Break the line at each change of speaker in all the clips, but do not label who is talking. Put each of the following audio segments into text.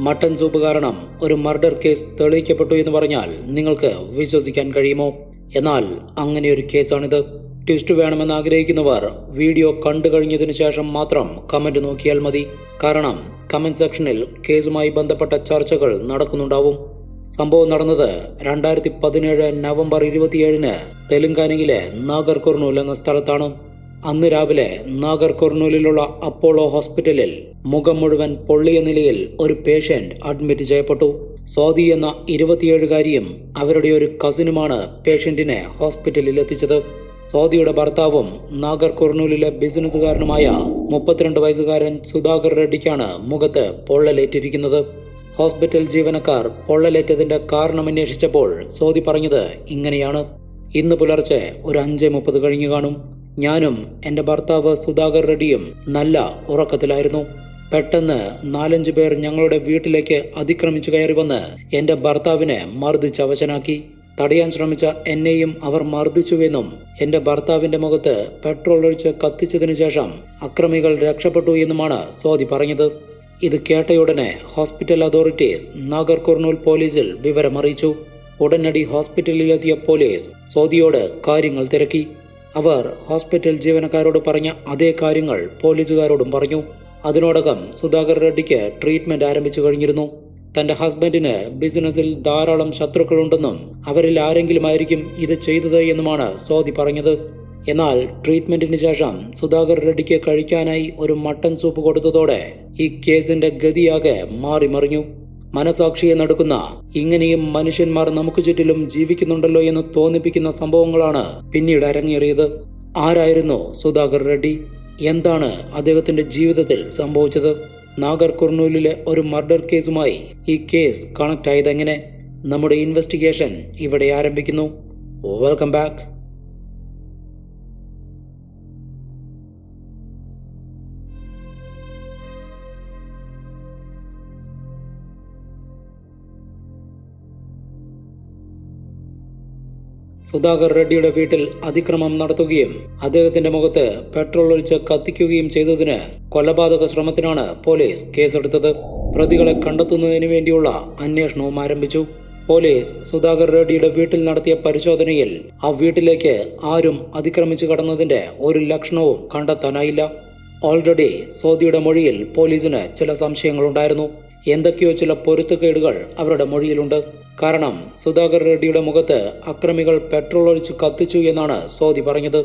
Mutton soup കാരണം ഒരു murder case തെളിയിക്കപ്പെട്ടു എന്ന് പറഞ്ഞാൽ നിങ്ങൾക്ക് വിശ്വസിക്കാൻ കഴിയുമോ? എന്നാൽ അങ്ങനെ ഒരു കേസാണിത്. ട്വിസ്റ്റ് വേണമെന്ന് ആഗ്രഹിക്കുന്നവർ വീഡിയോ കണ്ടു കഴിഞ്ഞതിനു ശേഷം മാത്രം കമന്റ് നോക്കിയാൽ മതി. കാരണം കമന്റ് സെക്ഷനിൽ കേസുമായി ബന്ധപ്പെട്ട ചർച്ചകൾ നടക്കുന്നുണ്ടാവും. സംഭവം നടന്നത് രണ്ടായിരത്തി പതിനേഴ് നവംബർ ഇരുപത്തിയേഴിന് തെലുങ്കാനയിലെ നാഗർകുർണൂൽ എന്ന സ്ഥലത്താണ്. അന്ന് രാവിലെ നാഗർ കുർണൂലിലുള്ള അപ്പോളോ ഹോസ്പിറ്റലിൽ മുഖം മുഴുവൻ പൊള്ളിയ നിലയിൽ ഒരു പേഷ്യന്റ് അഡ്മിറ്റ് ചെയ്യപ്പെട്ടു. സ്വാതി എന്ന ഇരുപത്തിയേഴുകാരിയും അവരുടെ ഒരു കസിനുമാണ് പേഷ്യന്റിനെ ഹോസ്പിറ്റലിൽ എത്തിച്ചത്. സ്വാതിയുടെ ഭർത്താവും നാഗർ കുർണൂലിലെ ബിസിനസ്സുകാരനുമായ മുപ്പത്തിരണ്ട് വയസ്സുകാരൻ സുധാകർ റെഡ്ഡിക്കാണ് മുഖത്ത് പൊള്ളലേറ്റിരിക്കുന്നത്. ഹോസ്പിറ്റൽ ജീവനക്കാർ പൊള്ളലേറ്റതിന്റെ കാരണം അന്വേഷിച്ചപ്പോൾ സോദി പറഞ്ഞത് ഇങ്ങനെയാണ്. ഇന്ന് പുലർച്ചെ ഒരു അഞ്ച് മുപ്പത് കഴിഞ്ഞു കാണും. ഞാനും എന്റെ ഭർത്താവ് സുധാകർ റെഡിയും നല്ല ഉറക്കത്തിലായിരുന്നു. പെട്ടെന്ന് നാലഞ്ച് പേർ ഞങ്ങളുടെ വീട്ടിലേക്ക് അതിക്രമിച്ചു കയറി വന്ന് എന്റെ ഭർത്താവിനെ മർദ്ദിച്ച് അവശനാക്കി. തടയാൻ ശ്രമിച്ച എന്നെയും അവർ മർദ്ദിച്ചുവെന്നും എന്റെ ഭർത്താവിന്റെ മുഖത്ത് പെട്രോൾ ഒഴിച്ച് കത്തിച്ചതിനു ശേഷം അക്രമികൾ രക്ഷപ്പെട്ടു എന്നുമാണ് സ്വാതി പറഞ്ഞത്. ഇത് കേട്ടയുടനെ ഹോസ്പിറ്റൽ അതോറിറ്റീസ് നാഗർ കുർണൂൽ പോലീസിൽ വിവരമറിയിച്ചു. ഉടനടി ഹോസ്പിറ്റലിലെത്തിയ പോലീസ് സ്വാതിയോട് കാര്യങ്ങൾ തിരക്കി. അവർ ഹോസ്പിറ്റൽ ജീവനക്കാരോട് പറഞ്ഞ അതേ കാര്യങ്ങൾ പോലീസുകാരോടും പറഞ്ഞു. അതിനോടകം സുധാകർ റെഡ്ഡിക്ക് ട്രീറ്റ്മെന്റ് ആരംഭിച്ചു കഴിഞ്ഞിരുന്നു. തന്റെ ഹസ്ബൻഡിന് ബിസിനസ്സിൽ ധാരാളം ശത്രുക്കളുണ്ടെന്നും അവരിൽ ആരെങ്കിലും ആയിരിക്കും ഇത് ചെയ്തത് എന്നുമാണ് സോദി പറഞ്ഞത്. എന്നാൽ ട്രീറ്റ്മെന്റിന് ശേഷം സുധാകർ റെഡ്ഡിക്ക് കഴിക്കാനായി ഒരു മട്ടൻ സൂപ്പ് കൊടുത്തതോടെ ഈ കേസിന്റെ ഗതിയാകെ മാറിമറിഞ്ഞു. മനസാക്ഷിയെ നടക്കുന്ന ഇങ്ങനെയും മനുഷ്യന്മാർ നമുക്ക് ചുറ്റിലും ജീവിക്കുന്നുണ്ടല്ലോ എന്ന് തോന്നിപ്പിക്കുന്ന സംഭവങ്ങളാണ് പിന്നീട് അരങ്ങേറിയത്. ആരായിരുന്നു സുധാകർ റെഡ്ഡി? എന്താണ് അദ്ദേഹത്തിന്റെ ജീവിതത്തിൽ സംഭവിച്ചത്? നാഗർകുർണൂലിലെ ഒരു മർഡർ കേസുമായി ഈ കേസ് കണക്ട് ആയതെങ്ങനെ? നമ്മുടെ ഇൻവെസ്റ്റിഗേഷൻ ഇവിടെ ആരംഭിക്കുന്നു. വെൽക്കം ബാക്ക് സുധാകർ റെഡ്ഡിയുടെ വീട്ടിൽ അതിക്രമം നടത്തുകയും അദ്ദേഹത്തിന്റെ മുഖത്ത് പെട്രോൾ ഒഴിച്ച് കത്തിക്കുകയും ചെയ്തതിന് കൊലപാതക ശ്രമത്തിനാണ് പോലീസ് കേസെടുത്തത്. പ്രതികളെ കണ്ടെത്തുന്നതിന് വേണ്ടിയുള്ള അന്വേഷണവും ആരംഭിച്ചു. പോലീസ് സുധാകർ റെഡ്ഡിയുടെ വീട്ടിൽ നടത്തിയ പരിശോധനയിൽ ആ വീട്ടിലേക്ക് ആരും അതിക്രമിച്ചു കടന്നതിന്റെ ഒരു ലക്ഷണവും കണ്ടെത്താനായില്ല. ഓൾറെഡി സോദിയുടെ മൊഴിയിൽ പോലീസിന് ചില സംശയങ്ങളുണ്ടായിരുന്നു. എന്തൊക്കെയോ ചില പൊരുത്തക്കേടുകൾ അവരുടെ മൊഴിയിലുണ്ട്. കാരണം സുധാകർ റെഡ്ഡിയുടെ മുഖത്ത് അക്രമികൾ പെട്രോൾ ഒഴിച്ച് കത്തിച്ചു എന്നാണ് സോദി പറഞ്ഞത്.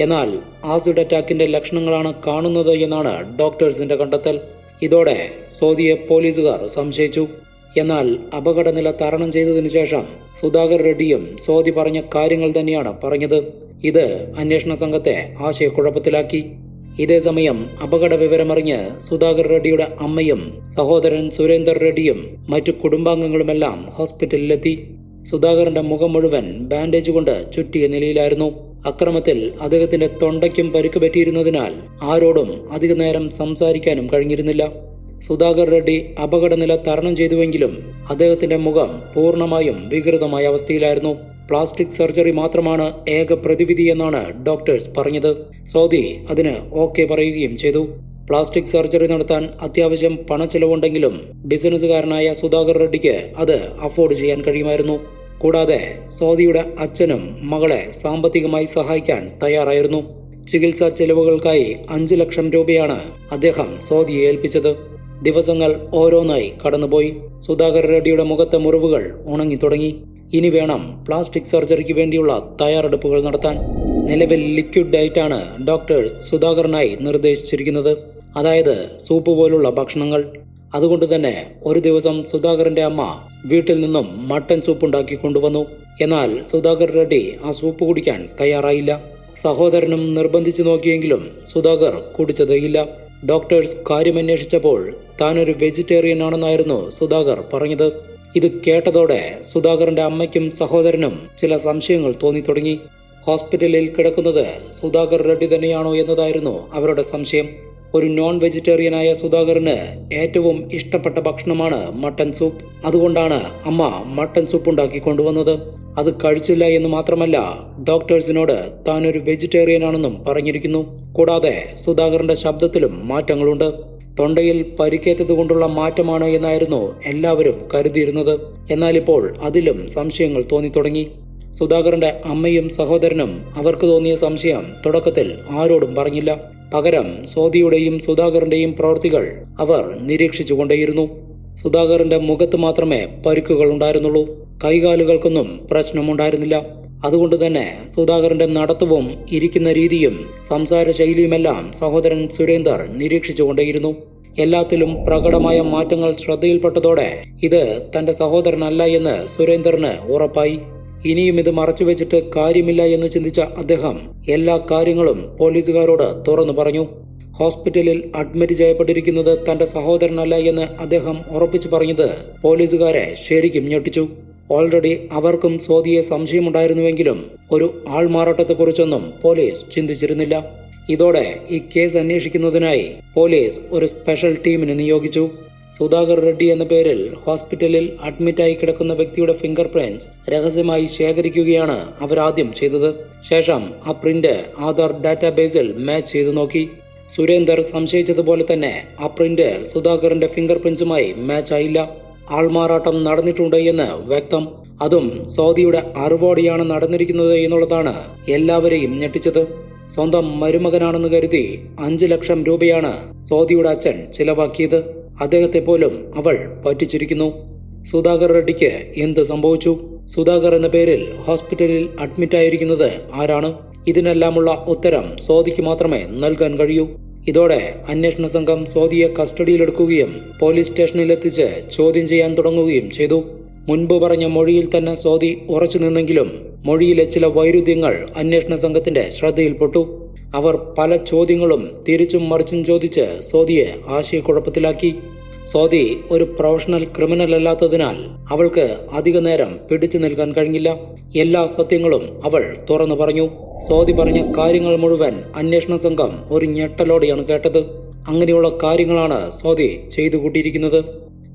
എന്നാൽ ആസിഡ് അറ്റാക്കിന്റെ ലക്ഷണങ്ങളാണ് കാണുന്നത് എന്നാണ് ഡോക്ടേഴ്സിന്റെ കണ്ടെത്തൽ. ഇതോടെ സോദിയെ പോലീസുകാർ സംശയിച്ചു. എന്നാൽ അപകടനില തരണം ചെയ്തതിനു ശേഷം സുധാകർ റെഡ്ഡിയും സോദി പറഞ്ഞ കാര്യങ്ങൾ തന്നെയാണ് പറഞ്ഞത്. ഇത് അന്വേഷണ സംഘത്തെ ആശയക്കുഴപ്പത്തിലാക്കി. ഇതേസമയം അപകട വിവരമറിഞ്ഞ് സുധാകർ റെഡ്ഡിയുടെ അമ്മയും സഹോദരൻ സുരേന്ദർ റെഡ്ഡിയും മറ്റു കുടുംബാംഗങ്ങളുമെല്ലാം ഹോസ്പിറ്റലിലെത്തി. സുധാകരന്റെ മുഖം മുഴുവൻ ബാൻഡേജ് കൊണ്ട് ചുറ്റിയ നിലയിലായിരുന്നു. അക്രമത്തിൽ അദ്ദേഹത്തിന്റെ തൊണ്ടയ്ക്കും പരുക്ക് പറ്റിയിരുന്നതിനാൽ ആരോടും അധിക നേരം സംസാരിക്കാനും കഴിഞ്ഞിരുന്നില്ല. സുധാകർ റെഡ്ഡി അപകടനില തരണം ചെയ്തുവെങ്കിലും അദ്ദേഹത്തിന്റെ മുഖം പൂർണമായും വികൃതമായ അവസ്ഥയിലായിരുന്നു. പ്ലാസ്റ്റിക് സർജറി മാത്രമാണ് ഏക പ്രതിവിധി എന്നാണ് ഡോക്ടേഴ്സ് പറഞ്ഞത്. സൗദി അതിന് ഓക്കെ പറയുകയും ചെയ്തു. പ്ലാസ്റ്റിക് സർജറി നടത്താൻ അത്യാവശ്യം പണച്ചെലവുണ്ടെങ്കിലും ബിസിനസ്സുകാരനായ സുധാകർ റെഡ്ഡിക്ക് അത് അഫോർഡ് ചെയ്യാൻ കഴിയുമായിരുന്നു. കൂടാതെ സൗദിയുടെ അച്ഛനും മകളെ സാമ്പത്തികമായി സഹായിക്കാൻ തയ്യാറായിരുന്നു. ചികിത്സാ ചെലവുകൾക്കായി അഞ്ചു ലക്ഷം രൂപയാണ് അദ്ദേഹം സൗദിയെ ഏൽപ്പിച്ചത്. ദിവസങ്ങൾ ഓരോന്നായി കടന്നുപോയി. സുധാകർ റെഡ്ഡിയുടെ മുഖത്തെ മുറിവുകൾ ഉണങ്ങി തുടങ്ങി. ഇനി വേണം പ്ലാസ്റ്റിക് സർജറിക്ക് വേണ്ടിയുള്ള തയ്യാറെടുപ്പുകൾ നടത്താൻ. നിലവിൽ ലിക്വിഡ് ഡയറ്റാണ് ഡോക്ടേഴ്സ് സുധാകരനായി നിർദ്ദേശിച്ചിരിക്കുന്നത്. അതായത് സൂപ്പ് പോലുള്ള ഭക്ഷണങ്ങൾ. അതുകൊണ്ട് തന്നെ ഒരു ദിവസം സുധാകരന്റെ അമ്മ വീട്ടിൽ നിന്നും മട്ടൻ സൂപ്പ് ഉണ്ടാക്കി കൊണ്ടുവന്നു. എന്നാൽ സുധാകർ റെഡ്ഡി ആ സൂപ്പ് കുടിക്കാൻ തയ്യാറായില്ല. സഹോദരനും നിർബന്ധിച്ചു നോക്കിയെങ്കിലും സുധാകർ കുടിച്ചതേയില്ല. ഡോക്ടേഴ്സ് കാര്യമന്വേഷിച്ചപ്പോൾ താനൊരു വെജിറ്റേറിയൻ ആണെന്നായിരുന്നു സുധാകർ പറഞ്ഞത്. ഇത് കേട്ടതോടെ സുധാകറിന്റെ അമ്മയ്ക്കും സഹോദരനും ചില സംശയങ്ങൾ തോന്നി തുടങ്ങി ഹോസ്പിറ്റലിൽ കിടക്കുന്നത് സുധാകർ റെഡ്ഡി തന്നെയാണോ എന്നതായിരുന്നു അവരുടെ സംശയം. ഒരു നോൺ വെജിറ്റേറിയനായ സുധാകറിന് ഏറ്റവും ഇഷ്ടപ്പെട്ട ഭക്ഷണമാണ് മട്ടൻ സൂപ്പ് അതുകൊണ്ടാണ് അമ്മ മട്ടൻ സൂപ്പ് ഉണ്ടാക്കി കൊണ്ടുവന്നത്. അത് കഴിച്ചില്ല എന്ന് മാത്രമല്ല ഡോക്ടേഴ്സിനോട് താൻ ഒരു വെജിറ്റേറിയൻ ആണെന്നും പറഞ്ഞിരിക്കുന്നു. കൂടാതെ സുധാകറിന്റെ ശബ്ദത്തിലും മാറ്റങ്ങളുണ്ട്. തൊണ്ടയിൽ പരിക്കേറ്റതുകൊണ്ടുള്ള മാറ്റമാണ് എന്നായിരുന്നു എല്ലാവരും കരുതിയിരുന്നത്. എന്നാൽ ഇപ്പോൾ അതിലും സംശയങ്ങൾ തോന്നിത്തുടങ്ങി. സുധാകരന്റെ അമ്മയും സഹോദരനും അവർക്ക് തോന്നിയ സംശയം തുടക്കത്തിൽ ആരോടും പറഞ്ഞില്ല. പകരം സ്വാതിയുടെയും സുധാകരന്റെയും പ്രവൃത്തികൾ അവർ നിരീക്ഷിച്ചുകൊണ്ടേയിരുന്നു. സുധാകരന്റെ മുഖത്ത് മാത്രമേ പരുക്കുകൾ ഉണ്ടായിരുന്നുള്ളൂ. കൈകാലുകൾക്കൊന്നും പ്രശ്നമുണ്ടായിരുന്നില്ല. അതുകൊണ്ട് തന്നെ സുധാകരന്റെ നടത്തവും ഇരിക്കുന്ന രീതിയും സംസാര ശൈലിയുമെല്ലാം സഹോദരൻ സുരേന്ദർ നിരീക്ഷിച്ചുകൊണ്ടേയിരുന്നു. എല്ലാത്തിലും പ്രകടമായ മാറ്റങ്ങൾ ശ്രദ്ധയിൽപ്പെട്ടതോടെ ഇത് തന്റെ സഹോദരനല്ല എന്ന് സുരേന്ദറിന് ഉറപ്പായി. ഇനിയും ഇത് മറച്ചുവെച്ചിട്ട് കാര്യമില്ല എന്ന് ചിന്തിച്ച അദ്ദേഹം എല്ലാ കാര്യങ്ങളും പോലീസുകാരോട് തുറന്നു പറഞ്ഞു. ഹോസ്പിറ്റലിൽ അഡ്മിറ്റ് ചെയ്യപ്പെട്ടിരിക്കുന്നത് തന്റെ സഹോദരനല്ല എന്ന് അദ്ദേഹം ഉറപ്പിച്ചു പറഞ്ഞത് പോലീസുകാരെ ശരിക്കും ഞെട്ടിച്ചു. ഓൾറെഡി അവർക്കും സോദിയെ സംശയമുണ്ടായിരുന്നുവെങ്കിലും ഒരു ആൾമാറാട്ടത്തെക്കുറിച്ചൊന്നും പോലീസ് ചിന്തിച്ചിരുന്നില്ല. ഇതോടെ ഈ കേസ് അന്വേഷിക്കുന്നതിനായി പോലീസ് ഒരു സ്പെഷ്യൽ ടീമിനെ നിയോഗിച്ചു. സുധാകർ റെഡ്ഡി എന്ന പേരിൽ ഹോസ്പിറ്റലിൽ അഡ്മിറ്റായി കിടക്കുന്ന വ്യക്തിയുടെ ഫിംഗർ പ്രിന്റ്സ് രഹസ്യമായി ശേഖരിക്കുകയാണ് അവരാദ്യം ചെയ്തത്. ശേഷം ആ പ്രിന്റ് ആധാർ ഡാറ്റാബേസിൽ മാച്ച് ചെയ്തു നോക്കി. സുരേന്ദർ സംശയിച്ചതുപോലെ തന്നെ ആ പ്രിന്റ് സുധാകറിന്റെ ഫിംഗർ പ്രിന്റ്സുമായി മാച്ച് ആയില്ല. ആൾമാറാട്ടം നടന്നിട്ടുണ്ട് എന്ന് വ്യക്തം. അതും സൗദിയുടെ അറിവോടെയാണ് നടന്നിരിക്കുന്നത് എന്നുള്ളതാണ് എല്ലാവരെയും ഞെട്ടിച്ചത്. സ്വന്തം മരുമകനാണെന്ന് കരുതി അഞ്ചു ലക്ഷം രൂപയാണ് സൗദിയുടെ അച്ഛൻ ചിലവാക്കിയത്. അദ്ദേഹത്തെ പോലും അവൾ പറ്റിച്ചിരിക്കുന്നു. സുധാകർ റെഡ്ഡിക്ക് എന്ത് സംഭവിച്ചു? സുധാകർ എന്ന പേരിൽ ഹോസ്പിറ്റലിൽ അഡ്മിറ്റ് ആയിരിക്കുന്നത് ആരാണ്? ഇതിനെല്ലാമുള്ള ഉത്തരം സോദിക്ക് മാത്രമേ നൽകാൻ കഴിയൂ. ഇതോടെ അന്വേഷണ സംഘം സോദിയെ കസ്റ്റഡിയിലെടുക്കുകയും പോലീസ് സ്റ്റേഷനിലെത്തിച്ച് ചോദ്യം ചെയ്യാൻ തുടങ്ങുകയും ചെയ്തു. മുൻപ് പറഞ്ഞ മൊഴിയിൽ തന്നെ സോദി ഉറച്ചു നിന്നെങ്കിലും മൊഴിയിലെ ചില വൈരുദ്ധ്യങ്ങൾ അന്വേഷണ സംഘത്തിന്റെ ശ്രദ്ധയിൽപ്പെട്ടു. അവർ പല ചോദ്യങ്ങളും തിരിച്ചും മറിച്ചും ചോദിച്ച് സോദിയെ ആശയക്കുഴപ്പത്തിലാക്കി. സോദി ഒരു പ്രൊഫഷണൽ ക്രിമിനൽ അല്ലാത്തതിനാൽ അവൾക്ക് അധിക നേരം പിടിച്ചു നിൽക്കാൻ കഴിഞ്ഞില്ല. എല്ലാ സത്യങ്ങളും അവൾ തുറന്നു പറഞ്ഞു. സോദി പറഞ്ഞ കാര്യങ്ങൾ മുഴുവൻ അന്വേഷണ സംഘം ഒരു ഞെട്ടലോടെയാണ് കേട്ടത്. അങ്ങനെയുള്ള കാര്യങ്ങളാണ് സോദി ചെയ്തു കൂട്ടിയിരിക്കുന്നത്.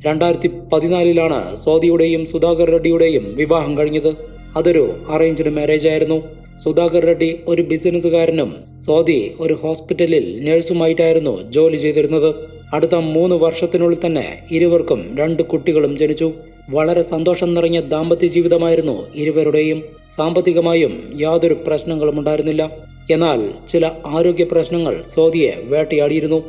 രണ്ടായിരത്തി പതിനാലിലാണ് സോദിയുടെയും സുധാകർ റെഡ്ഡിയുടെയും വിവാഹം കഴിഞ്ഞത്. അതൊരു അറേഞ്ച്ഡ് മാരേജ് ആയിരുന്നു. സുധാകർ റെഡ്ഡി ഒരു ബിസിനസ്സുകാരനും സ്വാതി ഒരു ഹോസ്പിറ്റലിൽ നഴ്സുമായിട്ടായിരുന്നു ജോലി ചെയ്തിരുന്നത്. അടുത്ത മൂന്ന് വർഷത്തിനുള്ളിൽ തന്നെ ഇരുവർക്കും രണ്ട് കുട്ടികളും ജനിച്ചു. വളരെ സന്തോഷം നിറഞ്ഞ ദാമ്പത്യ ജീവിതമായിരുന്നു ഇരുവരുടെയും. സാമ്പത്തികമായും യാതൊരു പ്രശ്നങ്ങളും ഉണ്ടായിരുന്നില്ല. എന്നാൽ ചില ആരോഗ്യ പ്രശ്നങ്ങൾ സോദിയെ വേട്ടയാടിയിരുന്നു.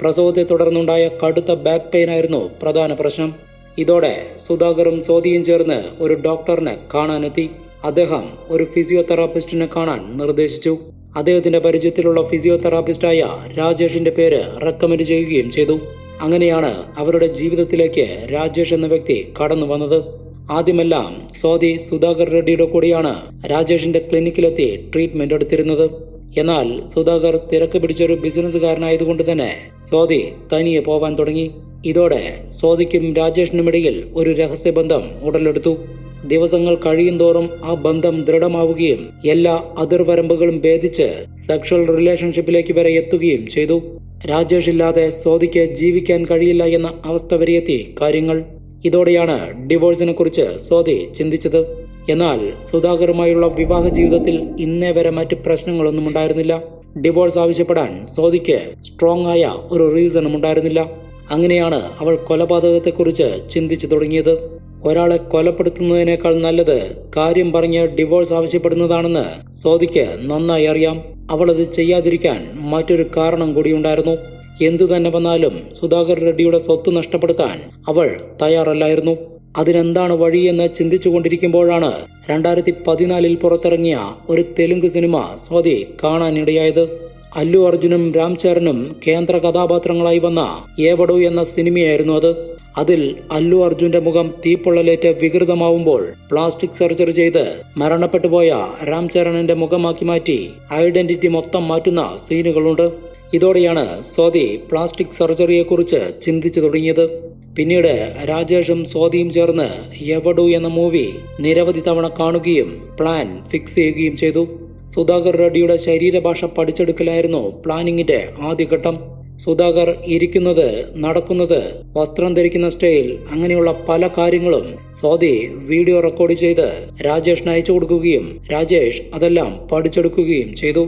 പ്രസവത്തെ തുടർന്നുണ്ടായ കടുത്ത ബാക്ക് പെയിൻ ആയിരുന്നു പ്രധാന പ്രശ്നം. ഇതോടെ സുധാകറും സോദിയും ചേർന്ന് ഒരു ഡോക്ടറിനെ കാണാനെത്തി. അദ്ദേഹം ഒരു ഫിസിയോതെറാപ്പിസ്റ്റിനെ കാണാൻ നിർദ്ദേശിച്ചു. അദ്ദേഹത്തിന്റെ പരിചയത്തിലുള്ള ഫിസിയോതെറാപ്പിസ്റ്റായ രാജേഷിന്റെ പേര് റെക്കമെൻഡ് ചെയ്യുകയും ചെയ്തു. അങ്ങനെയാണ് അവരുടെ ജീവിതത്തിലേക്ക് രാജേഷ് എന്ന വ്യക്തി കടന്നു വന്നത്. ആദ്യമെല്ലാം സ്വാതി സുധാകർ റെഡ്ഡിയുടെ കൂടിയാണ് രാജേഷിന്റെ ക്ലിനിക്കിലെത്തി ട്രീറ്റ്മെന്റ് എടുത്തിരുന്നത്. എന്നാൽ സുധാകർ തിരക്ക് പിടിച്ചൊരു ബിസിനസ്സുകാരനായതുകൊണ്ട് തന്നെ സ്വാതി തനിയെ പോവാൻ തുടങ്ങി. ഇതോടെ സോദിക്കും രാജേഷിനുമിടയിൽ ഒരു രഹസ്യബന്ധം ഉടലെടുത്തു. ദിവസങ്ങൾ കഴിയുന്തോറും ആ ബന്ധം ദൃഢമാവുകയും എല്ലാ അതിർവരമ്പുകളും ഭേദിച്ച് സെക്ഷൽ റിലേഷൻഷിപ്പിലേക്ക് വരെ എത്തുകയും ചെയ്തു. രാജേഷ് ഇല്ലാതെ സോദിക്ക് ജീവിക്കാൻ കഴിയില്ല എന്ന അവസ്ഥ വരെയെത്തി കാര്യങ്ങൾ. ഇതോടെയാണ് ഡിവോഴ്സിനെ കുറിച്ച് സോദി ചിന്തിച്ചത്. എന്നാൽ സുധാകറുമായുള്ള വിവാഹ ജീവിതത്തിൽ ഇന്നേ വരെ മറ്റ് പ്രശ്നങ്ങളൊന്നും ഉണ്ടായിരുന്നില്ല. ഡിവോഴ്സ് ആവശ്യപ്പെടാൻ സോദിക്ക് സ്ട്രോങ് ആയ ഒരു റീസണും ഉണ്ടായിരുന്നില്ല. അങ്ങനെയാണ് അവൾ കൊലപാതകത്തെക്കുറിച്ച് ചിന്തിച്ചു തുടങ്ങിയത്. ഒരാളെ കൊലപ്പെടുത്തുന്നതിനേക്കാൾ നല്ലത് കാര്യം പറഞ്ഞ് ഡിവോഴ്സ് ആവശ്യപ്പെടുന്നതാണെന്ന് സോദിക്ക് നന്നായി അറിയാം. അവൾ അത് ചെയ്യാതിരിക്കാൻ മറ്റൊരു കാരണം കൂടിയുണ്ടായിരുന്നു എന്തു തന്നെ വന്നാലും സുധാകർ റെഡ്ഡിയുടെ സ്വത്ത് നഷ്ടപ്പെടുത്താൻ അവൾ തയ്യാറല്ലായിരുന്നു. അതിനെന്താണ് വഴിയെന്ന് ചിന്തിച്ചു കൊണ്ടിരിക്കുമ്പോഴാണ് രണ്ടായിരത്തി പതിനാലിൽ പുറത്തിറങ്ങിയ ഒരു തെലുങ്ക് സിനിമ സ്വാതി കാണാനിടയായത്. അല്ലു അർജുനും രാംചരനും കേന്ദ്ര കഥാപാത്രങ്ങളായി വന്ന ഏവടു എന്ന സിനിമയായിരുന്നു അത്. അതിൽ അല്ലു അർജുന്റെ മുഖം തീപ്പൊള്ളലേറ്റ് വികൃതമാവുമ്പോൾ പ്ലാസ്റ്റിക് സർജറി ചെയ്ത് മരണപ്പെട്ടുപോയ രാംചരണിന്റെ മുഖമാക്കി മാറ്റി ഐഡന്റിറ്റി മൊത്തം മാറ്റുന്ന സീനുകളുണ്ട്. ഇതോടെയാണ് സ്വാതി പ്ലാസ്റ്റിക് സർജറിയെക്കുറിച്ച് ചിന്തിച്ചു തുടങ്ങിയത്. പിന്നീട് രാജേഷും സ്വാതിയും ചേർന്ന് എവഡു എന്ന മൂവി നിരവധി തവണ കാണുകയും പ്ലാൻ ഫിക്സ് ചെയ്യുകയും ചെയ്തു. സുധാകർ റെഡ്ഡിയുടെ ശരീരഭാഷ പഠിച്ചെടുക്കലായിരുന്നു പ്ലാനിങ്ങിന്റെ ആദ്യഘട്ടം. സുധാകർ ഇരിക്കുന്നത് നടക്കുന്നത് വസ്ത്രം ധരിക്കുന്ന സ്റ്റൈൽ അങ്ങനെയുള്ള പല കാര്യങ്ങളും സ്വാതി വീഡിയോ റെക്കോർഡ് ചെയ്ത് രാജേഷിന് അയച്ചു കൊടുക്കുകയും രാജേഷ് അതെല്ലാം പഠിച്ചെടുക്കുകയും ചെയ്തു.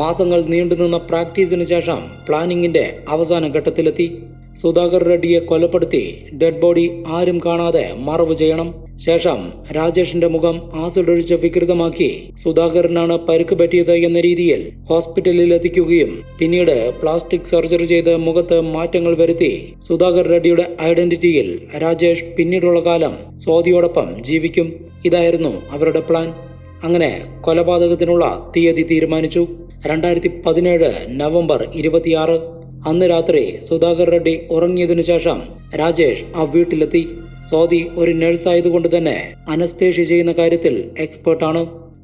മാസങ്ങൾ നീണ്ടുനിന്ന പ്രാക്ടീസിന് ശേഷം പ്ലാനിങ്ങിന്റെ അവസാന ഘട്ടത്തിലെത്തി. സുധാകർ റെഡ്ഡിയെ കൊലപ്പെടുത്തി ഡെഡ് ബോഡി ആരും കാണാതെ മറവ് ചെയ്യണം. ശേഷം രാജേഷിന്റെ മുഖം ആസുഡൊഴിച്ച് വികൃതമാക്കി സുധാകരനാണ് പരുക്ക് പറ്റിയത് എന്ന രീതിയിൽ ഹോസ്പിറ്റലിൽ എത്തിക്കുകയും പിന്നീട് പ്ലാസ്റ്റിക് സർജറി ചെയ്ത് മുഖത്ത് മാറ്റങ്ങൾ വരുത്തി സുധാകർ റെഡ്ഡിയുടെ ഐഡന്റിറ്റിയിൽ രാജേഷ് പിന്നീടുള്ള കാലം സ്വാതിയോടൊപ്പം ജീവിക്കും. ഇതായിരുന്നു അവരുടെ പ്ലാൻ. അങ്ങനെ കൊലപാതകത്തിനുള്ള തീയതി തീരുമാനിച്ചു. രണ്ടായിരത്തി പതിനേഴ് നവംബർ ഇരുപത്തിയാറ്. അന്ന് രാത്രി സുധാകർ റെഡ്ഡി ഉറങ്ങിയതിനു ശേഷം രാജേഷ് ആ വീട്ടിലെത്തി. സ്വാതി ഒരു നഴ്സായതുകൊണ്ട് തന്നെ അനസ്തേഷ്യ ചെയ്യുന്ന കാര്യത്തിൽ എക്സ്പേർട്ടാണ്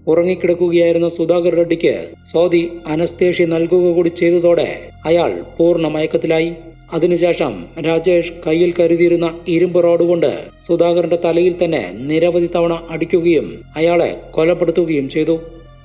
ഉറങ്ങിക്കിടക്കുകയായിരുന്ന സുധാകർ റെഡ്ഡിക്ക് സ്വാതി അനസ്തേഷ്യ നൽകുക കൂടി ചെയ്തതോടെ അയാൾ പൂർണ മയക്കത്തിലായി. അതിനുശേഷം രാജേഷ് കയ്യിൽ കരുതിയിരുന്ന ഇരുമ്പ് റോഡ് കൊണ്ട് സുധാകരന്റെ തലയിൽ തന്നെ നിരവധി തവണ അടിക്കുകയും അയാളെ കൊലപ്പെടുത്തുകയും ചെയ്തു.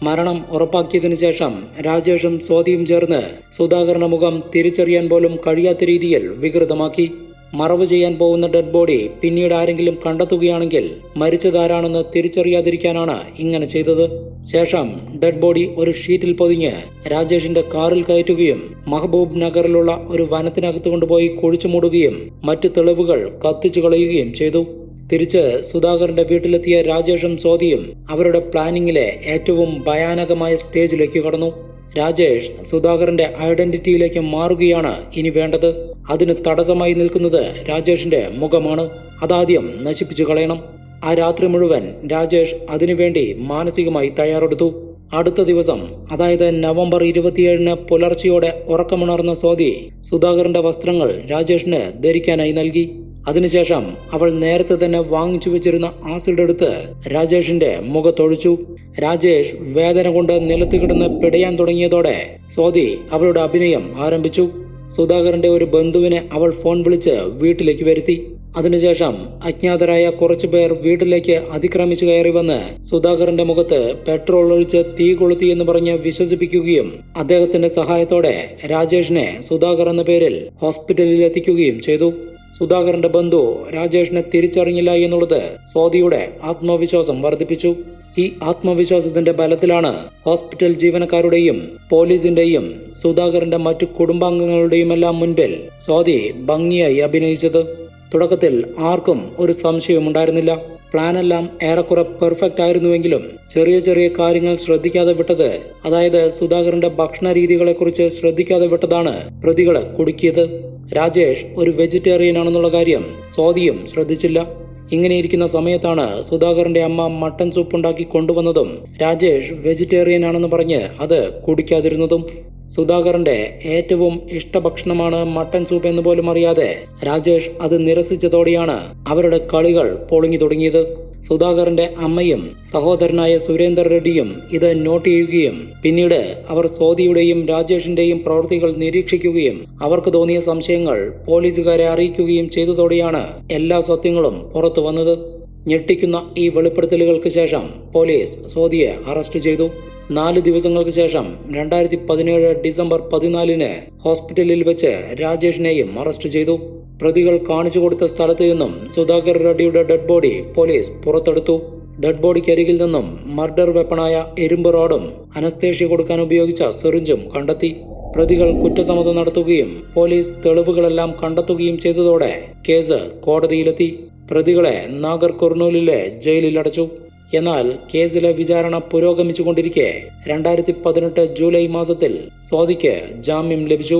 മരണം ഉറപ്പാക്കിയതിനു ശേഷം രാജേഷും സ്വാതിയും ചേർന്ന് സുധാകരന്റെ മുഖം തിരിച്ചറിയാൻ പോലും കഴിയാത്ത രീതിയിൽ വികൃതമാക്കി. മറവ് ചെയ്യാൻ പോകുന്ന ഡെഡ് ബോഡി പിന്നീട് ആരെങ്കിലും കണ്ടെത്തുകയാണെങ്കിൽ മരിച്ചതാരാണെന്ന് തിരിച്ചറിയാതിരിക്കാനാണ് ഇങ്ങനെ ചെയ്തത്. ശേഷം ഡെഡ് ബോഡി ഒരു ഷീറ്റിൽ പൊതിഞ്ഞ് രാജേഷിന്റെ കാറിൽ കയറ്റുകയും മഹബൂബ് നഗറിലുള്ള ഒരു വനത്തിനകത്ത് കൊണ്ടുപോയി കുഴിച്ചു മൂടുകയും മറ്റു തെളിവുകൾ കത്തിച്ചു കളയുകയും ചെയ്തു. തിരിച്ച് സുധാകരന്റെ വീട്ടിലെത്തിയ രാജേഷും സ്വാതിയും അവരുടെ പ്ലാനിങ്ങിലെ ഏറ്റവും ഭയാനകമായ സ്റ്റേജിലേക്ക് കടന്നു. രാജേഷ് സുധാകരന്റെ ഐഡന്റിറ്റിയിലേക്ക് മാറുകയാണ് ഇനി വേണ്ടത്. അതിന് തടസ്സമായി നിൽക്കുന്നത് രാജേഷിന്റെ മുഖമാണ്. അതാദ്യം നശിപ്പിച്ചു കളയണം. ആ രാത്രി മുഴുവൻ രാജേഷ് അതിനുവേണ്ടി മാനസികമായി തയ്യാറെടുത്തു. അടുത്ത ദിവസം അതായത് നവംബർ ഇരുപത്തിയേഴിന് പുലർച്ചെയോടെ ഉറക്കമുണർന്ന സ്വാതി സുധാകരന്റെ വസ്ത്രങ്ങൾ രാജേഷിന് ധരിക്കാനായി നൽകി. അതിനുശേഷം അവൾ നേരത്തെ തന്നെ വാങ്ങിച്ചു വെച്ചിരുന്ന ആസിഡ് എടുത്ത് രാജേഷിന്റെ മുഖത്തൊഴിച്ചു. രാജേഷ് വേദന കൊണ്ട് നിലത്ത് കിടന്ന് പിടയാൻ തുടങ്ങിയതോടെ സ്വാതി അവളുടെ അഭിനയം ആരംഭിച്ചു. സുധാകരന്റെ ഒരു ബന്ധുവിനെ അവൾ ഫോൺ വിളിച്ച് വീട്ടിലേക്ക് വരുത്തി. അതിനുശേഷം അജ്ഞാതരായ കുറച്ചുപേർ വീട്ടിലേക്ക് അതിക്രമിച്ചു കയറി വന്ന് സുധാകരന്റെ മുഖത്ത് പെട്രോൾ ഒഴിച്ച് തീ കൊളുത്തി എന്ന് പറഞ്ഞ് വിശ്വസിപ്പിക്കുകയും അദ്ദേഹത്തിന്റെ സഹായത്തോടെ രാജേഷിനെ സുധാകർ എന്ന പേരിൽ ഹോസ്പിറ്റലിൽ എത്തിക്കുകയും ചെയ്തു. സുധാകരന്റെ ബന്ധു രാജേഷിനെ തിരിച്ചറിഞ്ഞില്ല എന്നുള്ളത് സ്വാതിയുടെ ആത്മവിശ്വാസം വർദ്ധിപ്പിച്ചു. ഈ ആത്മവിശ്വാസത്തിന്റെ ബലത്തിലാണ് ഹോസ്പിറ്റൽ ജീവനക്കാരുടെയും പോലീസിന്റെയും സുധാകരന്റെ മറ്റു കുടുംബാംഗങ്ങളുടെയും എല്ലാം മുൻപിൽ സ്വാതി ഭംഗിയായി അഭിനയിച്ചത്. തുടക്കത്തിൽ ആർക്കും ഒരു സംശയവും സംശയമുണ്ടായിരുന്നില്ല പ്ലാനെല്ലാം ഏറെക്കുറെ പെർഫെക്റ്റ് ആയിരുന്നുവെങ്കിലും ചെറിയ ചെറിയ കാര്യങ്ങൾ ശ്രദ്ധിക്കാതെ വിട്ടത് അതായത് സുധാകരന്റെ ഭക്ഷണ രീതികളെക്കുറിച്ച് ശ്രദ്ധിക്കാതെ വിട്ടതാണ് പ്രതികളെ കുടുക്കിയത്. രാജേഷ് ഒരു വെജിറ്റേറിയൻ ആണെന്നുള്ള കാര്യം സ്വാതിയും ശ്രദ്ധിച്ചില്ല. ഇങ്ങനെയിരിക്കുന്ന സമയത്താണ് സുധാകരന്റെ അമ്മ മട്ടൻ സൂപ്പ് ഉണ്ടാക്കി കൊണ്ടുവന്നതും രാജേഷ് വെജിറ്റേറിയൻ ആണെന്ന് പറഞ്ഞ് അത് കുടിക്കാതിരുന്നതും. സുധാകരന്റെ ഏറ്റവും ഇഷ്ടഭക്ഷണമാണ് മട്ടൻ സൂപ്പ് എന്ന് പോലും അറിയാതെ രാജേഷ് അത് നിരസിച്ചതോടെയാണ് അവരുടെ കളികൾ പൊളിഞ്ഞു തുടങ്ങിയത്. സുധാകരന്റെ അമ്മയും സഹോദരനായ സുരേന്ദർ റെഡ്ഡിയും ഇത് നോട്ട് ചെയ്യുകയും പിന്നീട് അവർ സ്വാതിയുടെയും രാജേഷിന്റെയും പ്രവൃത്തികൾ നിരീക്ഷിക്കുകയും അവർക്ക് തോന്നിയ സംശയങ്ങൾ പോലീസുകാരെ അറിയിക്കുകയും ചെയ്തതോടെയാണ് എല്ലാ സത്യങ്ങളും പുറത്തു വന്നത്. ഞെട്ടിക്കുന്ന ഈ വെളിപ്പെടുത്തലുകൾക്ക് ശേഷം പോലീസ് സോദിയെ അറസ്റ്റ് ചെയ്തു. നാല് ദിവസങ്ങൾക്ക് ശേഷം രണ്ടായിരത്തി പതിനേഴ് ഡിസംബർ പതിനാലിന് ഹോസ്പിറ്റലിൽ വെച്ച് രാജേഷിനെയും അറസ്റ്റ് ചെയ്തു. പ്രതികൾ കാണിച്ചു കൊടുത്ത സ്ഥലത്ത് നിന്നും സുധാകർ റെഡ്ഡിയുടെ ഡെഡ് ബോഡി പോലീസ് പുറത്തെടുത്തു. ഡെഡ് ബോഡിക്കരികിൽ നിന്നും മർഡർ വെപ്പണായ ഇരുമ്പ് റോഡും അനസ്തേഷ്യ കൊടുക്കാൻ ഉപയോഗിച്ച സിറിഞ്ചും കണ്ടെത്തി. പ്രതികൾ കുറ്റസമ്മതം നടത്തുകയും പോലീസ് തെളിവുകളെല്ലാം കണ്ടെത്തുകയും ചെയ്തതോടെ കേസ് കോടതിയിലെത്തി. പ്രതികളെ നാഗർ കുർണൂലിലെ ജയിലിൽ അടച്ചു എന്നാൽ കേസിലെ വിചാരണ പുരോഗമിച്ചുകൊണ്ടിരിക്കെ രണ്ടായിരത്തി പതിനെട്ട് ജൂലൈ മാസത്തിൽ സ്വാതിക്ക് ജാമ്യം ലഭിച്ചു.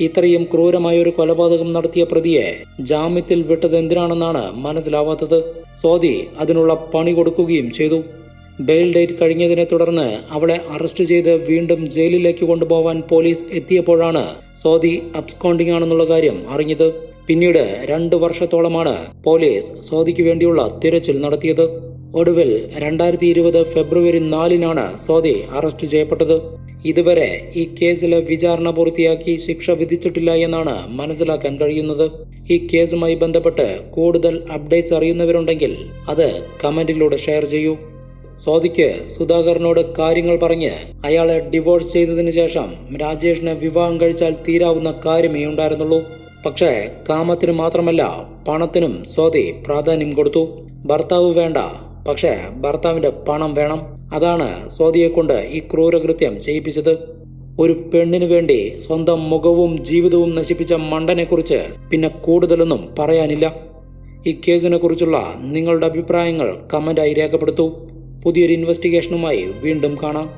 ഇത്രയും ക്രൂരമായ ഒരു കൊലപാതകം നടത്തിയ പ്രതിയെ ജാമ്യത്തിൽ വിട്ടത് എന്തിനാണെന്നാണ് മനസ്സിലാവാത്തത്? സ്വാതി അതിനുള്ള പണി കൊടുക്കുകയും ചെയ്തു. ബെയിൽ ഡേറ്റ് കഴിഞ്ഞതിനെ തുടർന്ന് അവളെ അറസ്റ്റ് ചെയ്ത് വീണ്ടും ജയിലിലേക്ക് കൊണ്ടുപോവാൻ പോലീസ് എത്തിയപ്പോഴാണ് സ്വാതി അബ്സ്കോണ്ടിംഗ് ആണെന്നുള്ള കാര്യം അറിഞ്ഞത്. പിന്നീട് രണ്ട് വർഷത്തോളമാണ് പോലീസ് സ്വാതിക്ക് വേണ്ടിയുള്ള തിരച്ചിൽ നടത്തിയത്. ഒടുവിൽ രണ്ടായിരത്തി ഇരുപത് ഫെബ്രുവരി നാലിനാണ് സ്വാതി അറസ്റ്റ് ചെയ്യപ്പെട്ടത്. ഇതുവരെ ഈ കേസിലെ വിചാരണ പൂർത്തിയാക്കി ശിക്ഷ വിധിച്ചിട്ടില്ല എന്നാണ് മനസ്സിലാക്കാൻ കഴിയുന്നത്. ഈ കേസുമായി ബന്ധപ്പെട്ട് കൂടുതൽ അപ്ഡേറ്റ്സ് അറിയുന്നവരുണ്ടെങ്കിൽ അത് കമന്റിലൂടെ ഷെയർ ചെയ്യൂ. സ്വാതിക്ക് സുധാകരനോട് കാര്യങ്ങൾ പറഞ്ഞ് അയാളെ ഡിവോഴ്സ് ചെയ്തതിനു ശേഷം രാജേഷിനെ വിവാഹം കഴിച്ചാൽ തീരാവുന്ന കാര്യമേ ഉണ്ടായിരുന്നുള്ളൂ. പക്ഷേ കാമത്തിനു മാത്രമല്ല പണത്തിനും സ്വാതി പ്രാധാന്യം കൊടുത്തു. ഭർത്താവ് വേണ്ട പക്ഷേ ഭർത്താവിന്റെ പണം വേണം. അതാണ് സ്വാതിയെ കൊണ്ട് ഈ ക്രൂരകൃത്യം ചെയ്യിപ്പിച്ചത്. ഒരു പെണ്ണിനു വേണ്ടി സ്വന്തം മുഖവും ജീവിതവും നശിപ്പിച്ച മണ്ടനെക്കുറിച്ച് പിന്നെ കൂടുതലൊന്നും പറയാനില്ല. ഈ കേസിനെ കുറിച്ചുള്ള നിങ്ങളുടെ അഭിപ്രായങ്ങൾ കമന്റായി രേഖപ്പെടുത്തൂ. പുതിയൊരു ഇൻവെസ്റ്റിഗേഷനുമായി വീണ്ടും കാണാം.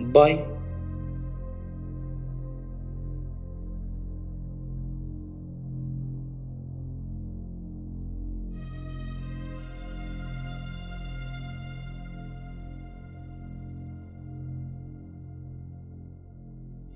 ബൈ